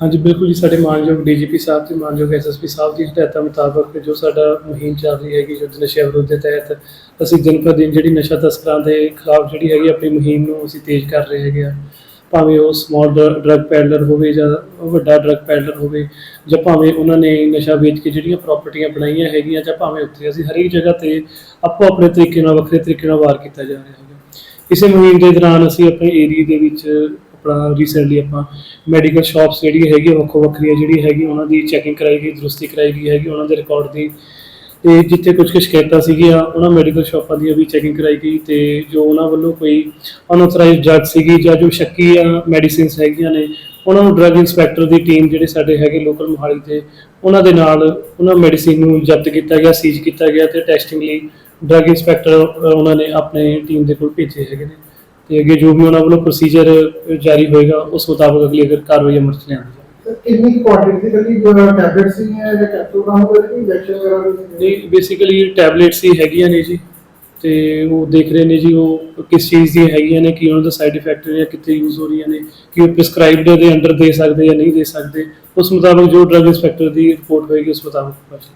ਹਾਂਜੀ, ਬਿਲਕੁਲ ਜੀ, ਸਾਡੇ ਮਾਨਯੋਗ ਡੀਜੀਪੀ ਸਾਹਿਬ ਤੇ ਮਾਨਯੋਗ ਐਸਐਸਪੀ ਸਾਹਿਬ ਦੀ ਹਦਾਇਤਾਂ ਮੁਤਾਬਕ ਜੋ ਸਾਡਾ ਮੁਹਿੰਮ ਚੱਲ ਰਹੀ ਹੈਗੀ ਯੁੱਧ ਨਸ਼ਾ ਵਿਰੋਧ ਦੇ ਤਹਿਤ ਅਸੀਂ ਦਿਨ ਪਰ ਦਿਨ ਜਿਹੜੀ ਨਸ਼ਾ ਤਸਕਰਾਂ ਦੇ ਖਿਲਾਫ ਜਿਹੜੀ ਹੈਗੀ ਆਪਣੀ ਮੁਹਿੰਮ ਨੂੰ ਅਸੀਂ ਤੇਜ਼ ਕਰ ਰਹੇ ਹੈਗੇ ਆ ਭਾਵੇਂ ਉਹ ਸਮਾਲ ਡਰੱਗ ਪੈਡਲਰ ਹੋਵੇ ਜਾਂ ਵੱਡਾ ਡਰੱਗ ਪੈਡਲਰ ਹੋਵੇ ਜਾਂ ਭਾਵੇਂ ਉਹਨਾਂ ਨੇ ਨਸ਼ਾ ਵੇਚ ਕੇ ਜਿਹੜੀਆਂ ਪ੍ਰਾਪਰਟੀਆਂ ਬਣਾਈਆਂ ਹੈਗੀਆਂ ਜਾਂ ਭਾਵੇਂ ਉੱਥੇ ਅਸੀਂ ਹਰੇਕ ਜਗ੍ਹਾ ਤੇ ਆਪੋ ਆਪਣੇ ਤਰੀਕੇ ਨਾਲ ਵੱਖਰੇ ਤਰੀਕੇ ਨਾਲ ਵਾਰ ਕੀਤਾ ਜਾ ਰਿਹਾ ਹੈਗਾ। ਇਸੇ ਮੁਹਿੰਮ ਦੇ ਦੌਰਾਨ ਅਸੀਂ ਆਪਣੇ ਏਰੀਆ ਦੇ ਵਿੱਚ ਆਪਣਾ ਰੀਸੈਂਟਲੀ ਆਪਾਂ ਮੈਡੀਕਲ ਸ਼ਾਪਸ ਜਿਹੜੀ ਹੈਗੀ ਵੱਖੋ ਵੱਖਰੀਆਂ ਜਿਹੜੀ ਹੈਗੀ ਉਹਨਾਂ ਦੀ ਚੈਕਿੰਗ ਕਰਾਈ ਗਈ, ਦਰੁਸਤੀ ਕਰਾਈ ਗਈ ਹੈਗੀ, ਉਹਨਾਂ ਦੇ ਰਿਕਾਰਡ ਦੀ। ਤੇ ਜਿੱਥੇ ਕੁਝ ਕੁ ਸ਼ਿਕਾਇਤਾਂ ਸੀਗੀਆਂ, ਉਹਨਾਂ ਮੈਡੀਕਲ ਸ਼ਾਪਾਂ ਦੀ ਵੀ ਚੈਕਿੰਗ ਕਰਾਈ ਗਈ ਤੇ ਜੋ ਉਹਨਾਂ ਵੱਲੋਂ ਕੋਈ ਅਨਆਥੋਰਾਈਜ਼ਡ ਡਰੱਗ ਸੀਗੀ ਜਾਂ ਜੋ ਸ਼ੱਕੀ ਆ ਮੈਡੀਸਿਨਸ ਹੈਗੀਆਂ ਨੇ, ਉਹਨਾਂ ਨੂੰ ਡਰੱਗ ਇਨਸਪੈਕਟਰ ਦੀ ਟੀਮ ਜਿਹੜੇ ਸਾਡੇ ਹੈਗੇ ਲੋਕਲ ਮੋਹਾਲੀ ਤੇ ਉਹਨਾਂ ਦੇ ਨਾਲ ਉਹਨਾਂ ਮੈਡੀਸਿਨ ਨੂੰ ਜ਼ਬਤ ਕੀਤਾ ਗਿਆ ਸੀਜ਼ ਕੀਤਾ ਗਿਆ ਤੇ ਟੈਸਟਿੰਗ ਲਈ ਡਰੱਗ ਇਨਸਪੈਕਟਰ ਉਹਨਾਂ ਨੇ ਆਪਣੇ ਟੀਮ ਦੇ ਕੋਲ ਭੇਜੇ ਹੈਗੇ ਨੇ। ਤੇ ਅੱਗੇ ਜੋ ਵੀ ਉਹਨਾਂ ਵੱਲੋਂ ਪ੍ਰੋਸੀਜਰ ਜਾਰੀ ਹੋਏਗਾ ਉਸ ਮੁਤਾਬਕ ਅਗਲੀ ਅਗਰ ਕਾਰਵਾਈ ਅਮਲ ਚ ਲਿਆਂਦੀ ਕਿੰਨੀ ਕੁਆਂਟੀਟੀ ਦੀ ਟੈਬਲੇਟ ਸੀ ਜਾਂ ਕੈਪਸੂਲ ਹੋਵੇ ਕਿ ਇੰਜੈਕਸ਼ਨ ਵਗੈਰਾ ਨਹੀਂ ਬੇਸਿਕਲੀ ਟੈਬਲੇਟਸ ਹੀ ਹੈਗੀਆਂ ਨੇ ਜੀ। ਤੇ ਉਹ ਦੇਖ ਰਹੇ ਨੇ ਜੀ ਉਹ ਕਿਸ ਚੀਜ਼ ਦੀਆਂ ਹੈਗੀਆਂ ਨੇ ਕੀ ਉਹਨਾਂ ਦਾ ਸਾਈਡ ਇਫੈਕਟ ਜਾਂ ਕਿੱਥੇ ਯੂਜ਼ ਹੋ ਰਹੀਆਂ ਨੇ ਕਿ ਉਹ ਪ੍ਰਿਸਕ੍ਰਾਈਬਡ ਦੇ ਅੰਡਰ ਦੇ ਸਕਦੇ ਜਾਂ ਨਹੀਂ ਦੇ ਸਕਦੇ। ਉਸ ਮੁਤਾਬਕ ਜੋ ਡਰੱਗ ਇੰਸਪੈਕਟਰ ਦੀ ਰਿਪੋਰਟ ਹੋਏਗੀ ਉਸ ਮੁਤਾਬਕ ਬਸ